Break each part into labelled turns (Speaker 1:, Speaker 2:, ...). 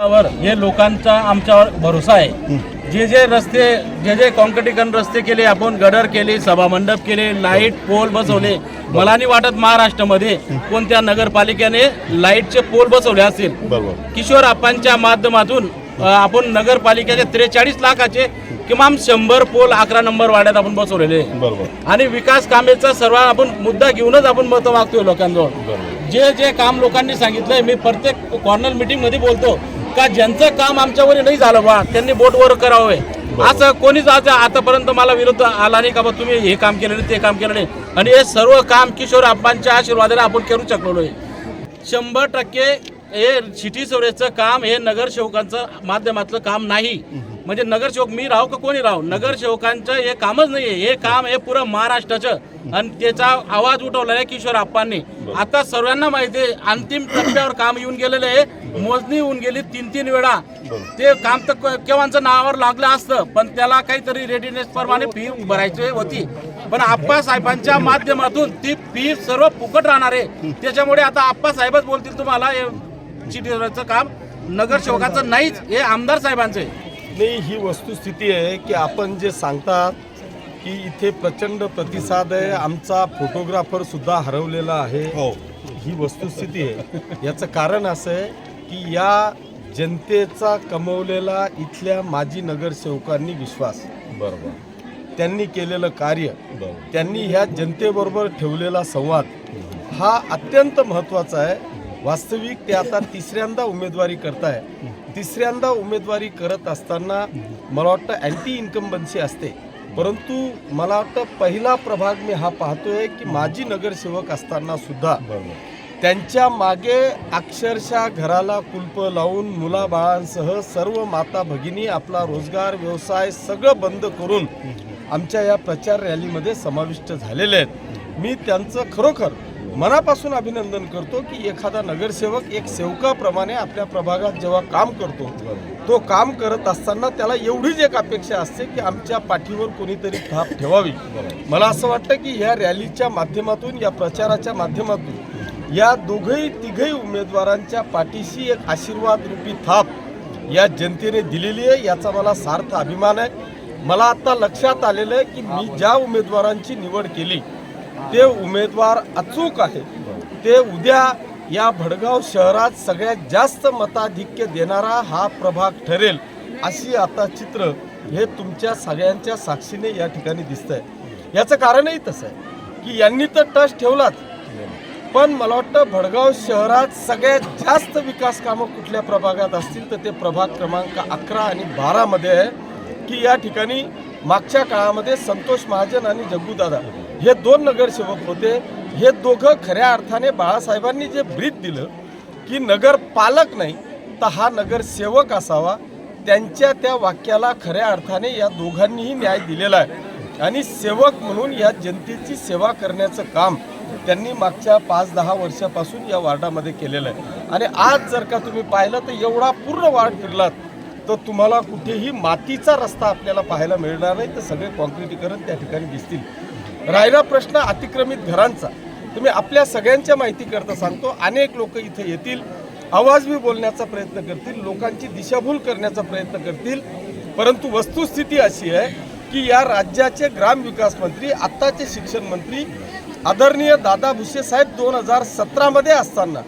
Speaker 1: वर हे लोकांचा आमच्यावर भरोसा आहे. जे जे रस्ते जे जे कॉन्क्रिटीकरण रस्ते केले आपण गडर केले सभामंडप केले लाइट पोल बसवले. मला नाही वाटत महाराष्ट्रामध्ये कोणत्या नगरपालिकेने लाईटचे पोल बसवले असतील किशोर आप्पांच्या माध्यमातून आपण नगरपालिकेचे त्रेचाळीस लाखाचे किमान शंभर पोल अकरा नंबर वाड्यात आपण बसवलेले. आणि विकास कामेचा सर्व आपण मुद्दा घेऊनच आपण मतं मागतोय लोकांजवळ. जे जे काम लोकांनी सांगितलंय मी प्रत्येक कॉर्नर मीटिंगमध्ये बोलतो. का ज्यांचं काम आमच्यावर नाही झालं बा त्यांनी बोटवर करावे. असं कोणीच आज आतापर्यंत मला विरोध आला नाही का बा तुम्ही हे काम केलं नाही ते काम केलं नाही. आणि हे सर्व काम किशोर आप्पांच्या आशीर्वादाने आपण करू शकलो आहे शंभर टक्के हे सिटी सोरेजचं काम हे नगरसेवकांचं माध्यमातलं काम नाही. म्हणजे नगरसेवक मी राहू का कोणी राहू? नगरसेवकांचं हे कामच नाही हे काम हे पुरं महाराष्ट्राचं. आणि त्याचा आवाज उठवला आहे किशोर आप्पांनी. आता सर्वांना माहिती आहे अंतिम टप्प्यावर काम येऊन गेलेलं आहे. मोजणी येऊन गेली तीन तीन वेळा ते काम तर केव्हांचं नावावर लागलं असतं पण त्याला काहीतरी रेडिनेस प्रमाणे फी भरायची होती. पण आप्पा साहेबांच्या माध्यमातून ती फी सर्व फुकट राहणार आहे. त्याच्यामुळे आता आप्पा साहेबच बोलतील तुम्हाला चिठीचं काम नगरसेवकाचं नाहीच हे आमदार साहेबांचं आहे.
Speaker 2: नाही ही वस्तुस्थिती आहे की आपण जे सांगतात की इथे प्रचंड प्रतिसाद आहे आमचा फोटोग्राफर सुद्धा हरवलेला आहे.
Speaker 3: हो.
Speaker 2: ही वस्तुस्थिती आहे. याचं कारण असं आहे की या जनतेचा कमवलेला इथल्या माजी नगरसेवकांनी विश्वास.
Speaker 3: बरोबर.
Speaker 2: त्यांनी केलेलं कार्य त्यांनी ह्या जनतेबरोबर ठेवलेला संवाद हा अत्यंत महत्त्वाचा आहे. वास्तविक ते आता तिसऱ्यांदा उमेदवारी करताय. तिसऱ्यांदा उमेदवारी करत असताना मला वाटतं अँटी इन्कम्बन्सी असते. परंतु मला वाटतं पहिला प्रभाग मी हा पाहतोय की माजी नगरसेवक असताना सुद्धा त्यांच्या मागे अक्षरशः घराला कुलप लावून मुलाबाळांसह सर्व माता भगिनी आपला रोजगार व्यवसाय सगळं बंद करून आमच्या या प्रचार रॅलीमध्ये समाविष्ट झालेले आहेत. मी त्यांचं खरोखर मनापासून अभिनंदन करतो की एखादा नगरसेवक एक सेवकाप्रमाणे आपल्या प्रभागात जेव्हा काम करतो तो काम करत असताना त्याला एवढीच एक अपेक्षा असते की आमच्या पाठीवर कोणीतरी थाप ठेवावी. मला असं वाटतं की या रॅलीच्या माध्यमातून या प्रचाराच्या माध्यमातून या दोघही तिघही उमेदवारांच्या पाठीशी एक आशीर्वाद रूपी थाप या जनतेने दिलेली आहे. याचा मला सार्थ अभिमान आहे. मला आता लक्षात आलेलं आहे की मी ज्या उमेदवारांची निवड केली ते उमेदवार अचूक आहे. ते उद्या या भडगाव शहरात सगळ्यात जास्त मताधिक्य देणारा हा प्रभाग ठरेल अशी आता चित्र हे तुमच्या सगळ्यांच्या साक्षीने या ठिकाणी दिसतंय. याचं कारणही तसं आहे की यांनी तर टच ठेवलाच. पण मला वाटतं भडगाव शहरात सगळ्यात जास्त विकास कामं कुठल्या प्रभागात असतील तर ते प्रभाग क्रमांक अकरा आणि बारामध्ये आहे. की या ठिकाणी मागच्या काळामध्ये संतोष महाजन आणि जग्गूदादा हे दोन नगरसेवक होते. हे दोघं खऱ्या अर्थाने बाळासाहेबांनी जे ब्रीद दिलं की नगर पालक नाही तर हा नगरसेवक असावा. त्यांच्या त्या वाक्याला खऱ्या अर्थाने या दोघांनीही न्याय दिलेला आहे. आणि सेवक म्हणून या जनतेची सेवा करण्याचं काम त्यांनी मागच्या पाच दहा वर्षापासून या वार्डामध्ये केलेलं आहे. आणि आज जर का तुम्ही पाहिलं तर एवढा पूर्ण वार्ड फिरलात तर तुम्हाला कुठेही मातीचा रस्ता आपल्याला पाहायला मिळणार नाही तर सगळे कॉन्क्रिटीकरण त्या ठिकाणी दिसतील. राहिला प्रश्न अतिक्रमित घरांचा. तुम्ही आपल्या सगळ्यांच्या माहितीकरता सांगतो. अनेक लोक इथे येतील आवाजवी बोलण्याचा प्रयत्न करतील लोकांची दिशाभूल करण्याचा प्रयत्न करतील. परंतु वस्तुस्थिती अशी आहे की या राज्याचे ग्रामविकास मंत्री आत्ताचे शिक्षण मंत्री आदरणीय दादा भुसे साहेब दोन हजार सतरामध्ये असताना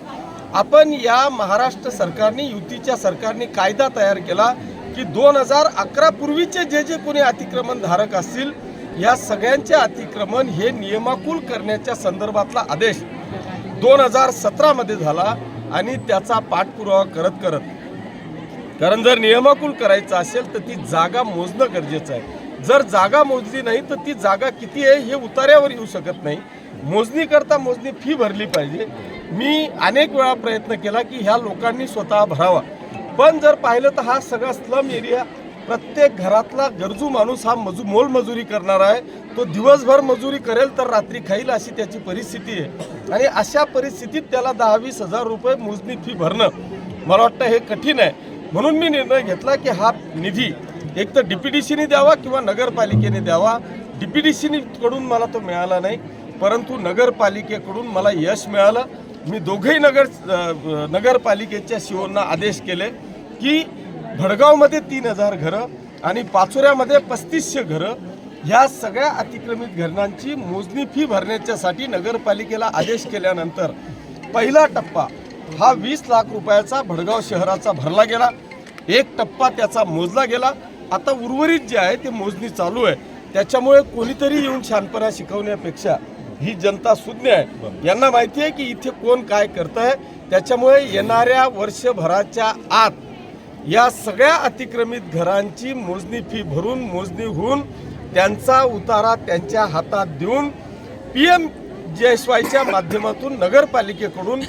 Speaker 2: आपण या महाराष्ट्र सरकारने युतीच्या सरकारने कायदा तयार केला की दोन हजार अकरा पूर्वीचे जे जे कोणी अतिक्रमणधारक असतील या सगळ्यांचे अतिक्रमण हे नियमाकुल करण्याच्या संदर्भातला आदेश दोन हजार सतरामध्ये झाला आणि त्याचा पाठपुरावा करत करत. कारण जर नियमाकुल करायचं असेल तर ती जागा मोजणं गरजेचं आहे. जर जागा मोजली नाही तर ती जागा किती आहे हे उतार्यावर येऊ शकत नाही. मोजणी करता मोजणी फी भरली पाहिजे. मी अनेक वेळा प्रयत्न केला की ह्या लोकांनी स्वतः भरावा. पण जर पाहिलं तर हा सगळा स्लम एरिया प्रत्येक घरातला गरजू माणूस हा मजू मोलमजुरी करणार आहे. तो दिवसभर मजुरी करेल तर रात्री खाईल अशी त्याची परिस्थिती आहे. आणि अशा परिस्थितीत त्याला दहा वीस हजार रुपये मोजणी फी भरणं मला वाटतं हे कठीण आहे. म्हणून मी निर्णय घेतला की हा निधी एक तर डी पी डी सीने द्यावा किंवा नगरपालिकेने द्यावा. डी पी डी सीनीकडून मला तो मिळाला नाही परंतु नगरपालिकेकडून मला यश मिळालं. मी दोघेही नगर नगरपालिकेच्या शिवोंना आदेश केले की भडगावमध्ये तीन हजार घरं आणि पाचोऱ्यामध्ये पस्तीसशे घरं. ह्या सगळ्या अतिक्रमित घरांची मोजणी फी भरण्याच्यासाठी नगरपालिकेला आदेश केल्यानंतर पहिला टप्पा हा वीस लाख रुपयाचा भडगाव शहराचा भरला गेला. एक टप्पा त्याचा मोजला गेला. आता उर्वरित जे आहे ते मोजणी चालू आहे. त्याच्यामुळे कोणीतरी येऊन शहाणपणा शिकवण्यापेक्षा ही जनता सुज्ञ आहे. यांना माहिती आहे की इथे कोण काय करत आहे त्याच्यामुळे येणाऱ्या वर्षभराच्या आत या सगळ्या अतिक्रमित घरांची मोजणी फी भरून मोजणी होऊन त्यांचा उतारा त्यांच्या हातात देऊन पी एम जी एस वायच्या माध्यमातून नगरपालिकेकडून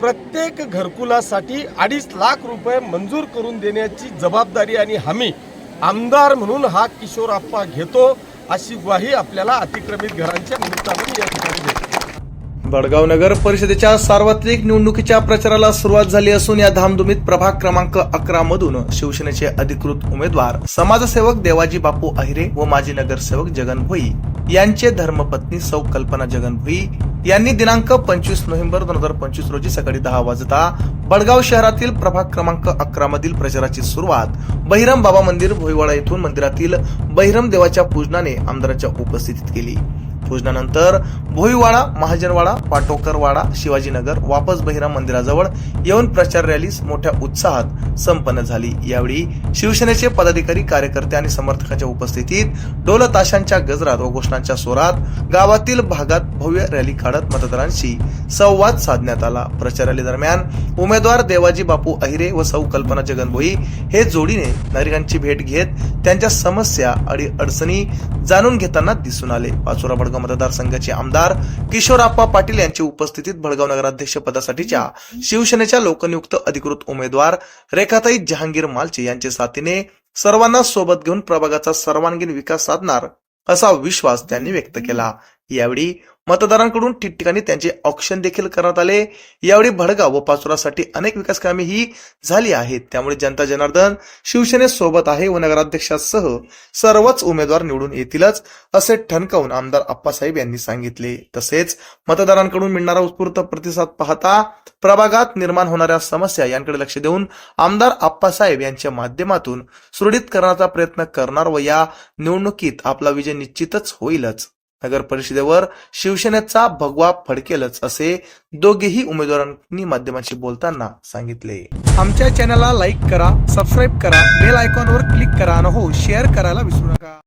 Speaker 2: प्रत्येक घरकुलासाठी अडीच लाख रुपये मंजूर करून देण्याची जबाबदारी आणि हमी आमदार म्हणून हा किशोर आप्पा घेतो अशी ग्वाही आपल्याला अतिक्रमित घरांच्या निमित्ताने या ठिकाणी देतो.
Speaker 3: वडगाव नगर परिषदेच्या सार्वत्रिक निवडणुकीच्या प्रचाराला सुरुवात झाली असून या धामधुमीत प्रभाग क्रमांक अकरा मधून शिवसेनेचे अधिकृत उमेदवार समाजसेवक देवाजी बापू अहिरे व माजी नगरसेवक जगन भोई यांचे धर्मपत्नी सौ कल्पना जगन भोई यांनी दिनांक पंचवीस नोव्हेंबर दोन हजार पंचवीस रोजी सकाळी दहा वाजता बडगाव शहरातील प्रभाग क्रमांक अकरा मधील प्रचाराची सुरुवात बहिरम बाबा मंदिर भोईवाडा येथून मंदिरातील बहिरम देवाच्या पूजनाने आमदाराच्या उपस्थितीत केली. भोजनानंतर भोईवाडा महाजनवाडा पाटोकरवाडा शिवाजीनगर वापस बहिराम मंदिराजवळ येऊन प्रचार रॅली मोठ्या उत्साहात संपन्न झाली. यावेळी शिवसेनेचे पदाधिकारी कार्यकर्ते आणि समर्थकांच्या उपस्थितीत ढोल ताशांच्या गजरात व घोषणांच्या स्वरात गावातील भागात भव्य रॅली काढत मतदारांशी संवाद साधण्यात आला. प्रचार रॅली दरम्यान उमेदवार देवाजी बापू अहिरे व सौ कल्पना जगनभोई हे जोडीने नागरिकांची भेट घेत त्यांच्या समस्या आणि अडचणी जाणून घेताना दिसून आले. पाचोरा भडगाव मतदारसंघाचे आमदार किशोरप्पा पाटील यांच्या उपस्थितीत भडगाव नगराध्यक्ष पदासाठीच्या शिवसेनेच्या लोकनियुक्त अधिकृत उमेदवार रेखाताई जहांगीर मालचे यांच्या साथीने सर्वांना सोबत घेऊन प्रभागाचा सर्वांगीण विकास साधणार असा विश्वास त्यांनी व्यक्त केला. यावेळी मतदारांकडून ठिकठिकाणी त्यांचे ऑक्शन देखील करण्यात आले. यावेळी भडगाव व पाचोरासाठी अनेक विकास कामे ही झाली आहेत. त्यामुळे जनता जनार्दन शिवसेनेसोबत आहे व नगराध्यक्षासह सर्वच उमेदवार निवडून येतीलच असे ठणकावून आमदार आप्पासाहेब यांनी सांगितले. तसेच मतदारांकडून मिळणारा उत्स्फूर्त प्रतिसाद पाहता प्रभागात निर्माण होणाऱ्या समस्या यांकडे लक्ष देऊन आमदार आप्पासाहेब यांच्या माध्यमातून सुरळीत करण्याचा प्रयत्न करणार व या निवडणुकीत आपला विजय निश्चितच होईलच. नगर परिषदेवर शिवसेनेचा भगवा फडकेलच असे दोघेही उमेदवारांनी माध्यमांशी बोलताना सांगितले.
Speaker 4: आमच्या चॅनलला लाईक करा सबस्क्राईब करा बेल आयकॉनवर क्लिक करा आणि हो शेअर करायला विसरू नका.